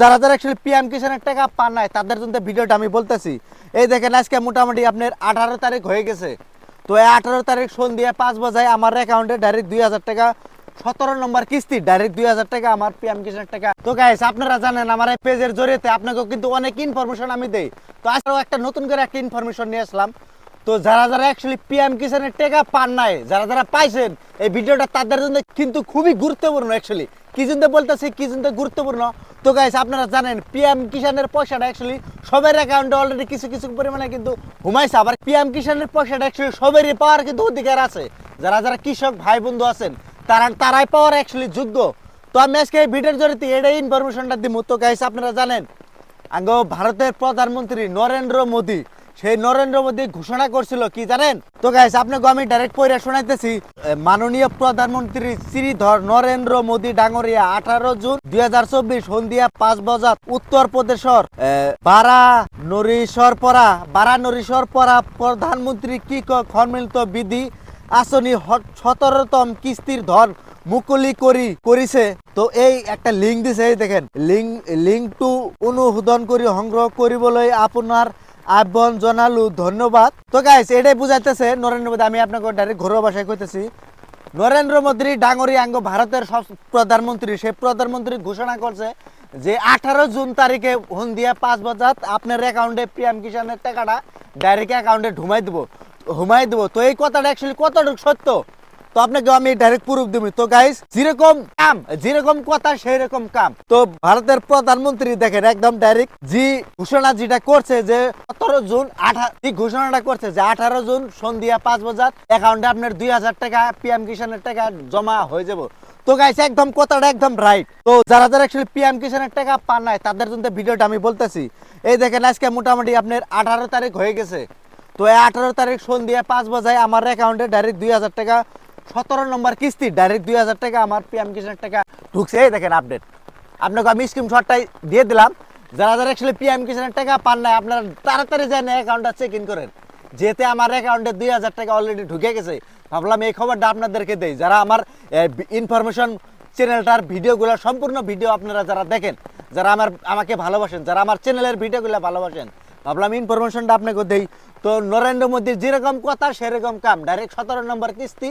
যারা যারা actually PM কিষানের টাকা পান নাই, তাদের জন্য ভিডিওটা আমি বলতেছি। এই দেখেন, আজকে মোটামুটি আপনার আঠারো তারিখ হয়ে গেছে। তো এই আঠারো তারিখ সন্ধ্যা পাঁচ বাজায় আমার অ্যাকাউন্টে ডাইরেক্ট দুই হাজার টাকা, সতেরো নম্বর কিস্তি ডাইরেক্ট দুই হাজার টাকা আমার পিএম কিষানের টাকা। তো গাইস আপনারা জানেন, আমার এই পেজের জরিয়েতে আপনাকেও কিন্তু অনেক ইনফরমেশন আমি দেই। তো আজকেও একটা নতুন করে একটা ইনফরমেশন নিয়ে আসলাম। তো যারা যারা অ্যাকচুয়ালি পিএম কিষানের টাকা পান নাই, যারা যারা পাইছেন, এই ভিডিওটা তাদের জন্য কিন্তু খুবই গুরুত্বপূর্ণ অ্যাকচুয়ালি কি জন্য বলতেছি কি জন্য গুরুত্বপূর্ণ। তো গাইস আপনারা জানেন পিএম কিষানের পয়সাটা অ্যাকচুয়ালি সবার অ্যাকাউন্টে অলরেডি কিছু কিছু পরিমাণে কিন্তু ঘুমাইছে। আবার পিএম কিষানের পয়সাটা অ্যাকচুয়ালি সবারই পাওয়ার কিন্তু অধিকার আছে। যারা যারা কৃষক ভাই বন্ধু আছেন, তারা তারাই পাওয়ার অ্যাকচুয়ালি যোগ্য। তো আমি আজকে এই ভিডিওর জড়িত এটাই ইনফরমেশনটা দিব তো গাইস আপনারা জানেন, আঙ্গ ভারতের প্রধানমন্ত্রী নরেন্দ্র মোদী সেই নরেন্দ্র মোদী ঘোষণা করছিল, কি জানেন? তো গাইস আপনাকে আমি ডাইরেক্ট পড়ে শোনাইতেছি মাননীয় প্রধানমন্ত্রী শ্রীধর নরেন্দ্র মোদী ডাঙরিয়া, আঠারো জুন দুই হাজার চব্বিশ সন্ধিয়া পাঁচ বজাত, উত্তর প্রদেশর বারা নরিশর পরা বারা নরিশর পরা প্রধানমন্ত্রী কি ক- সম্মিলিত বিধি আসনি সতেরোতম কিস্তির ধন মুকলি করি, করিছে? তো এই একটা লিঙ্ক দিছে দেখেন লিঙ্ক লিঙ্ক টু অনুমোদন করি, সংগ্রহ কৰিবলৈ আপোনাৰ আহ্বান জনালো, ধন্যবাদ। তো গাইস এটাই বুঝাইতেছে নরেন্দ্র মোদী। আমি আপনাকে ডাইরেক্ট ঘরোয়া ভাষায় কইতেছি। নরেন্দ্র মোদী ডাঙরি আঙ্গ ভারতের সব প্রধানমন্ত্রী, সেই প্রধানমন্ত্রী ঘোষণা করছে যে আঠারো জুন তারিখে হন্দিয়া পাঁচ বাজাত আপনার অ্যাকাউন্টে পিএম কিষানের টাকাটা ডাইরেক্ট অ্যাকাউন্টে ঢুমাই দেবো। হুমাই দেবো। তো এই কথাটা অ্যাকচুয়ালি কতটুকু সত্য? তো আপনাকে আমি ডাইরেক্ট প্রুফ দিব। তো গাইস যেরকম কাম, যেরকম কথা সেই রকম কাম। তো ভারতের প্রধানমন্ত্রী দেখেন, একদম ডাইরেক্ট জি ঘোষণা যেটা করছে যে সতেরো জুন আঠারো ঘোষণাটা করছে যে আঠারো জুন সন্ধ্যা পাঁচ বাজার অ্যাকাউন্টে আপনার দুই হাজার টাকা পিএম কিষানের টাকা জমা হয়ে যাব। তো গাইস একদম কথাটা একদম রাইট তো যারা যারা অ্যাকচুয়ালি পিএম কিষানের টাকা পান নাই, তাদের জন্য ভিডিওটা আমি বলতেছি। এই দেখেন, আজকে মোটামুটি আপনার আঠারো তারিখ হয়ে গেছে। তো এই আঠারো তারিখ সন্ধ্যা পাঁচ বাজায় আমার অ্যাকাউন্টে ডাইরেক্ট দুই হাজার টাকা সতেরো নম্বর কিস্তি ডাইরেক্ট দুই হাজার টাকা, আমার পিএম কিষানের টাকা ঢুকছে। এই দেখেন আপডেট আপনাকে আমি স্ক্রিনশটটাই দিয়ে দিলাম। যারা যারা অ্যাকচুয়ালি পিএম কিষানের টাকা পান নাই, আপনারা তাড়াতাড়ি যান অ্যাকাউন্টটা চেক ইন করেন। যেতে আমার অ্যাকাউন্টে দুই হাজার টাকা অলরেডি ঢুকে গেছে, ভাবলাম এই খবরটা আপনাদেরকে দেই। যারা আমার ইনফরমেশন চ্যানেলটার ভিডিওগুলো, সম্পূর্ণ ভিডিও আপনারা যারা দেখেন, যারা আমার, আমাকে ভালোবাসেন, যারা আমার চ্যানেলের ভিডিওগুলো ভালোবাসেন, ভাবলাম ইনফরমেশনটা আপনাকে দেই। তো নরেন্দ্র মোদীর যেরকম কথা, সেরকম কাম। ডাইরেক্ট সতেরো নম্বর কিস্তি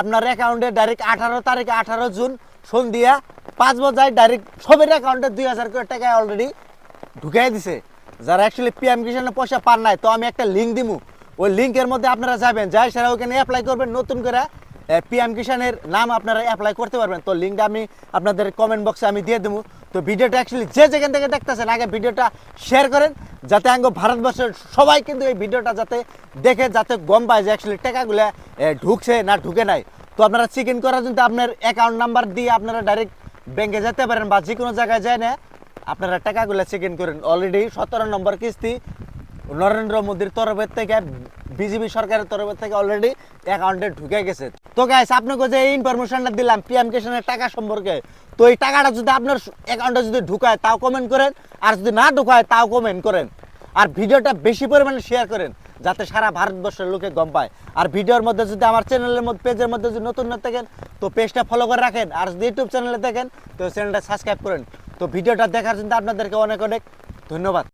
আপনার অ্যাকাউন্টে ডাইরেক্ট আঠারো তারিখ, আঠারো জুন, সন্ধ্যা পাঁচ বজায় ডাইরেক্ট সবের অ্যাকাউন্টে দুই হাজার করে টাকা অলরেডি ঢুকাই দিছে। যারা অ্যাকচুয়ালি পিএম কিষানের পয়সা পান নাই, তো আমি একটা লিঙ্ক দিমু। ওই লিঙ্কের মধ্যে আপনারা যাবেন, যাই সেরা ওখানে অ্যাপ্লাই করবেন, নতুন করে পিএম কিষানের নাম আপনারা অ্যাপ্লাই করতে পারবেন। তো লিঙ্কটা আমি আপনাদের কমেন্ট বক্সে আমি দিয়ে দেবো। তো ভিডিওটা অ্যাকচুয়ালি যে যেখান থেকে দেখতেছেন, আগে ভিডিওটা শেয়ার করেন, যাতে আঙ্গ ভারতবর্ষের সবাই কিন্তু এই ভিডিওটা যাতে দেখে, যাতে গম পায় যে অ্যাকচুয়ালি টাকাগুলো ঢুকছে না ঢুকে নাই। তো আপনারা চেক ইন করার জন্য আপনার অ্যাকাউন্ট নাম্বার দিয়ে আপনারা ডাইরেক্ট ব্যাংকে যেতে পারেন বা যে কোনো জায়গায় যায় না, আপনারা টাকাগুলো চেক ইন করেন। অলরেডি সতেরো নম্বর কিস্তি নরেন্দ্র মোদীর তরফের থেকে, বিজেপি সরকারের তরফের থেকে অলরেডি অ্যাকাউন্টে ঢুকে গেছে। তো গাইস আপনাকে যে ইনফরমেশনটা দিলাম পিএম কিষানের টাকা সম্পর্কে, তো এই টাকাটা যদি আপনার অ্যাকাউন্টে যদি ঢুকায়, তাও কমেন্ট করেন, আর যদি না ঢুকায়, তাও কমেন্ট করেন। আর ভিডিওটা বেশি পরিমাণে শেয়ার করেন, যাতে সারা ভারতবর্ষের লোকে গম পায়। আর ভিডিওর মধ্যে যদি আমার চ্যানেলের মধ্যে, পেজের মধ্যে যদি নতুন না থাকেন, তো পেজটা ফলো করে রাখেন। আর যদি ইউটিউব চ্যানেলে দেখেন তো চ্যানেলটা সাবস্ক্রাইব করেন। তো ভিডিওটা দেখার জন্য আপনাদেরকে অনেক অনেক ধন্যবাদ।